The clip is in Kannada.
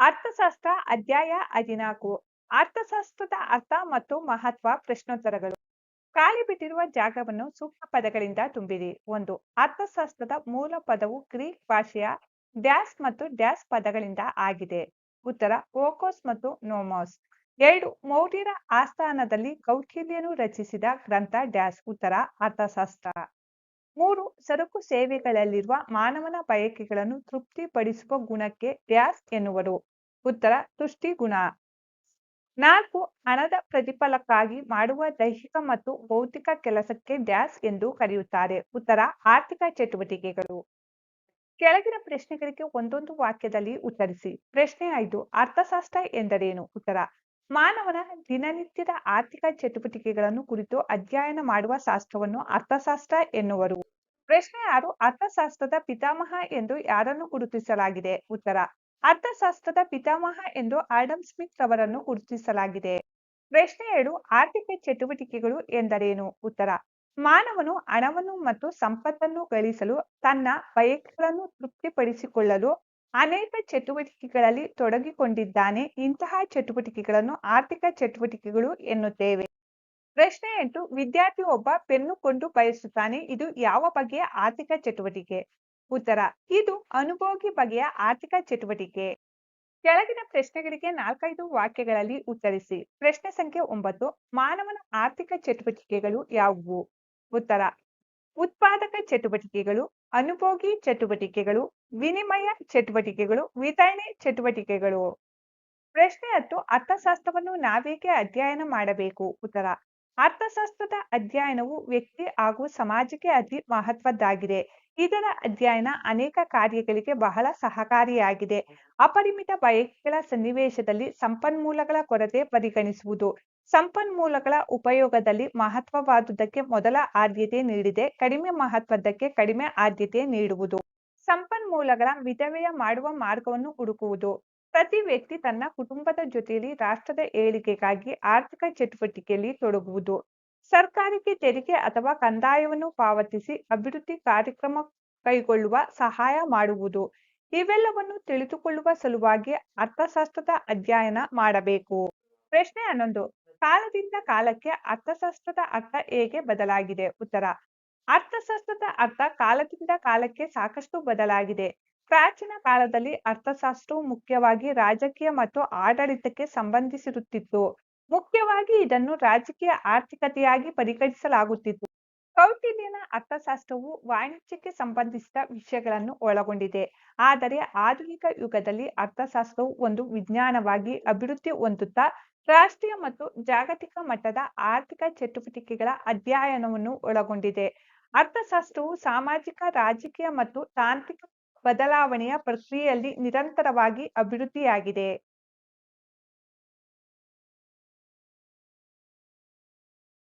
ಅರ್ಥಶಾಸ್ತ್ರ ಅಧ್ಯಾಯ ಹದಿನಾಲ್ಕು. ಅರ್ಥಶಾಸ್ತ್ರದ ಅರ್ಥ ಮತ್ತು ಮಹತ್ವ ಪ್ರಶ್ನೋತ್ತರಗಳು. ಖಾಲಿ ಬಿಟ್ಟಿರುವ ಜಾಗವನ್ನು ಸೂಕ್ತ ಪದಗಳಿಂದ ತುಂಬಿರಿ. ಒಂದು, ಅರ್ಥಶಾಸ್ತ್ರದ ಮೂಲ ಪದವು ಗ್ರೀಕ್ ಭಾಷೆಯ ಡ್ಯಾಸ್ ಮತ್ತು ಡ್ಯಾಸ್ ಪದಗಳಿಂದ ಆಗಿದೆ. ಉತ್ತರ, ಓಕೋಸ್ ಮತ್ತು ನೋಮೋಸ್. ಎರಡು, ಮೌರ್ಯರ ಆಸ್ಥಾನದಲ್ಲಿ ಕೌಟಿಲ್ಯನು ರಚಿಸಿದ ಗ್ರಂಥ ಡ್ಯಾಸ್. ಉತ್ತರ, ಅರ್ಥಶಾಸ್ತ್ರ. ಮೂರು, ಸರಕು ಸೇವೆಗಳಲ್ಲಿರುವ ಮಾನವನ ಬಯಕೆಗಳನ್ನು ತೃಪ್ತಿಪಡಿಸುವ ಗುಣಕ್ಕೆ ಡ್ಯಾಸ್ ಎನ್ನುವರು. ಉತ್ತರ ತುಷ್ಟಿ ಗುಣ ನಾಲ್ಕು, ಹಣದ ಪ್ರತಿಫಲಕ್ಕಾಗಿ ಮಾಡುವ ದೈಹಿಕ ಮತ್ತು ಭೌತಿಕ ಕೆಲಸಕ್ಕೆ ಡ್ಯಾಸ್ ಎಂದು ಕರೆಯುತ್ತಾರೆ. ಉತ್ತರ, ಆರ್ಥಿಕ ಚಟುವಟಿಕೆಗಳು. ಕೆಳಗಿನ ಪ್ರಶ್ನೆಗಳಿಗೆ ಒಂದೊಂದು ವಾಕ್ಯದಲ್ಲಿ ಉತ್ತರಿಸಿ. ಪ್ರಶ್ನೆ ಐದು, ಅರ್ಥಶಾಸ್ತ್ರ ಎಂದರೇನು? ಉತ್ತರ, ಮಾನವನ ದಿನನಿತ್ಯದ ಆರ್ಥಿಕ ಚಟುವಟಿಕೆಗಳನ್ನು ಕುರಿತು ಅಧ್ಯಯನ ಮಾಡುವ ಶಾಸ್ತ್ರವನ್ನು ಅರ್ಥಶಾಸ್ತ್ರ ಎನ್ನುವರು. ಪ್ರಶ್ನೆ ಆರು ಅರ್ಥಶಾಸ್ತ್ರದ ಪಿತಾಮಹ ಎಂದು ಯಾರನ್ನು ಗುರುತಿಸಲಾಗಿದೆ? ಉತ್ತರ, ಅರ್ಥಶಾಸ್ತ್ರದ ಪಿತಾಮಹ ಎಂದು ಆಡಮ್ ಸ್ಮಿತ್ ಅವರನ್ನು ಗುರುತಿಸಲಾಗಿದೆ. ಪ್ರಶ್ನೆ ಏಳು ಆರ್ಥಿಕ ಚಟುವಟಿಕೆಗಳು ಎಂದರೇನು? ಉತ್ತರ, ಮಾನವನು ಹಣವನ್ನು ಮತ್ತು ಸಂಪತ್ತನ್ನು ಗಳಿಸಲು ತನ್ನ ಬಯಕೆಗಳನ್ನು ತೃಪ್ತಿಪಡಿಸಿಕೊಳ್ಳಲು ಅನೇಕ ಚಟುವಟಿಕೆಗಳಲ್ಲಿ ತೊಡಗಿಕೊಂಡಿದ್ದಾನೆ. ಇಂತಹ ಚಟುವಟಿಕೆಗಳನ್ನು ಆರ್ಥಿಕ ಚಟುವಟಿಕೆಗಳು ಎನ್ನುತ್ತೇವೆ. ಪ್ರಶ್ನೆ ಎಂಟು, ವಿದ್ಯಾರ್ಥಿ ಒಬ್ಬ ಪೆನ್ನು ಕೊಂಡು ಬಯಸುತ್ತಾನೆ, ಇದು ಯಾವ ಬಗೆಯ ಆರ್ಥಿಕ ಚಟುವಟಿಕೆ? ಉತ್ತರ, ಇದು ಅನುಭೋಗಿ ಬಗೆಯ ಆರ್ಥಿಕ ಚಟುವಟಿಕೆ. ಕೆಳಗಿನ ಪ್ರಶ್ನೆಗಳಿಗೆ ನಾಲ್ಕೈದು ವಾಕ್ಯಗಳಲ್ಲಿ ಉತ್ತರಿಸಿ. ಪ್ರಶ್ನೆ ಸಂಖ್ಯೆ ಒಂಬತ್ತು, ಮಾನವನ ಆರ್ಥಿಕ ಚಟುವಟಿಕೆಗಳು ಯಾವುವು? ಉತ್ತರ, ಉತ್ಪಾದಕ ಚಟುವಟಿಕೆಗಳು, ಅನುಭೋಗಿ ಚಟುವಟಿಕೆಗಳು, ವಿನಿಮಯ ಚಟುವಟಿಕೆಗಳು, ವಿತರಣೆ ಚಟುವಟಿಕೆಗಳು. ಪ್ರಶ್ನೆ ಹತ್ತು, ಅರ್ಥಶಾಸ್ತ್ರವನ್ನು ನಾವೇಕೆ ಅಧ್ಯಯನ ಮಾಡಬೇಕು. ಉತ್ತರ ಅರ್ಥಶಾಸ್ತ್ರದ ಅಧ್ಯಯನವು ವ್ಯಕ್ತಿ ಹಾಗೂ ಸಮಾಜಕ್ಕೆ ಅತಿ ಮಹತ್ವದ್ದಾಗಿದೆ. ಇದರ ಅಧ್ಯಯನ ಅನೇಕ ಕಾರ್ಯಗಳಿಗೆ ಬಹಳ ಸಹಕಾರಿಯಾಗಿದೆ. ಅಪರಿಮಿತ ಬಯಕೆಗಳ ಸನ್ನಿವೇಶದಲ್ಲಿ ಸಂಪನ್ಮೂಲಗಳ ಕೊರತೆ ಪರಿಗಣಿಸುವುದು, ಸಂಪನ್ಮೂಲಗಳ ಉಪಯೋಗದಲ್ಲಿ ಮಹತ್ವವಾದುದಕ್ಕೆ ಮೊದಲ ಆದ್ಯತೆ ನೀಡಿದೆ, ಕಡಿಮೆ ಮಹತ್ವದಕ್ಕೆ ಕಡಿಮೆ ಆದ್ಯತೆ ನೀಡುವುದು. ಸಂಪನ್ಮೂಲಗಳ ವಿಧವೆಯ ಮಾಡುವ ಮಾರ್ಗವನ್ನು ಹುಡುಕುವುದು. ಪ್ರತಿ ವ್ಯಕ್ತಿ ತನ್ನ ಕುಟುಂಬದ ಜೊತೆಯಲ್ಲಿ ರಾಷ್ಟ್ರದ ಏಳಿಗೆಗಾಗಿ ಆರ್ಥಿಕ ಚಟುವಟಿಕೆಯಲ್ಲಿ ತೊಡಗುವುದು. ಸರ್ಕಾರಕ್ಕೆ ತೆರಿಗೆ ಅಥವಾ ಕಂದಾಯವನ್ನು ಪಾವತಿಸಿ ಅಭಿವೃದ್ಧಿ ಕಾರ್ಯಕ್ರಮ ಕೈಗೊಳ್ಳುವ ಸಹಾಯ ಮಾಡುವುದು. ಇವೆಲ್ಲವನ್ನು ತಿಳಿದುಕೊಳ್ಳುವ ಸಲುವಾಗಿ ಅರ್ಥಶಾಸ್ತ್ರದ ಅಧ್ಯಯನ ಮಾಡಬೇಕು. ಪ್ರಶ್ನೆ ಹನ್ನೊಂದು, ಕಾಲದಿಂದ ಕಾಲಕ್ಕೆ ಅರ್ಥಶಾಸ್ತ್ರದ ಅರ್ಥ ಹೇಗೆ ಬದಲಾಗಿದೆ? ಉತ್ತರ, ಅರ್ಥಶಾಸ್ತ್ರದ ಅರ್ಥ ಕಾಲದಿಂದ ಕಾಲಕ್ಕೆ ಸಾಕಷ್ಟು ಬದಲಾಗಿದೆ. ಪ್ರಾಚೀನ ಕಾಲದಲ್ಲಿ ಅರ್ಥಶಾಸ್ತ್ರವು ಮುಖ್ಯವಾಗಿ ರಾಜಕೀಯ ಮತ್ತು ಆಡಳಿತಕ್ಕೆ ಸಂಬಂಧಿಸಿರುತ್ತಿತ್ತು. ಮುಖ್ಯವಾಗಿ ಇದನ್ನು ರಾಜಕೀಯ ಆರ್ಥಿಕತೆಯಾಗಿ ಪರಿಗಣಿಸಲಾಗುತ್ತಿತ್ತು. ಕೌಟಿಲ್ಯನ ಅರ್ಥಶಾಸ್ತ್ರವು ವಾಣಿಜ್ಯಕ್ಕೆ ಸಂಬಂಧಿಸಿದ ವಿಷಯಗಳನ್ನು ಒಳಗೊಂಡಿದೆ. ಆದರೆ ಆಧುನಿಕ ಯುಗದಲ್ಲಿ ಅರ್ಥಶಾಸ್ತ್ರವು ಒಂದು ವಿಜ್ಞಾನವಾಗಿ ಅಭಿವೃದ್ಧಿ ಹೊಂದುತ್ತಾ, ರಾಷ್ಟ್ರೀಯ ಮತ್ತು ಜಾಗತಿಕ ಮಟ್ಟದ ಆರ್ಥಿಕ ಚಟುವಟಿಕೆಗಳ ಅಧ್ಯಯನವನ್ನು ಒಳಗೊಂಡಿದೆ. ಅರ್ಥಶಾಸ್ತ್ರವು ಸಾಮಾಜಿಕ, ರಾಜಕೀಯ ಮತ್ತು ತಾಂತ್ರಿಕ ಬದಲಾವಣೆಯ ಪ್ರಕ್ರಿಯೆಯಲ್ಲಿ ನಿರಂತರವಾಗಿ ಅಭಿವೃದ್ಧಿಯಾಗಿದೆ.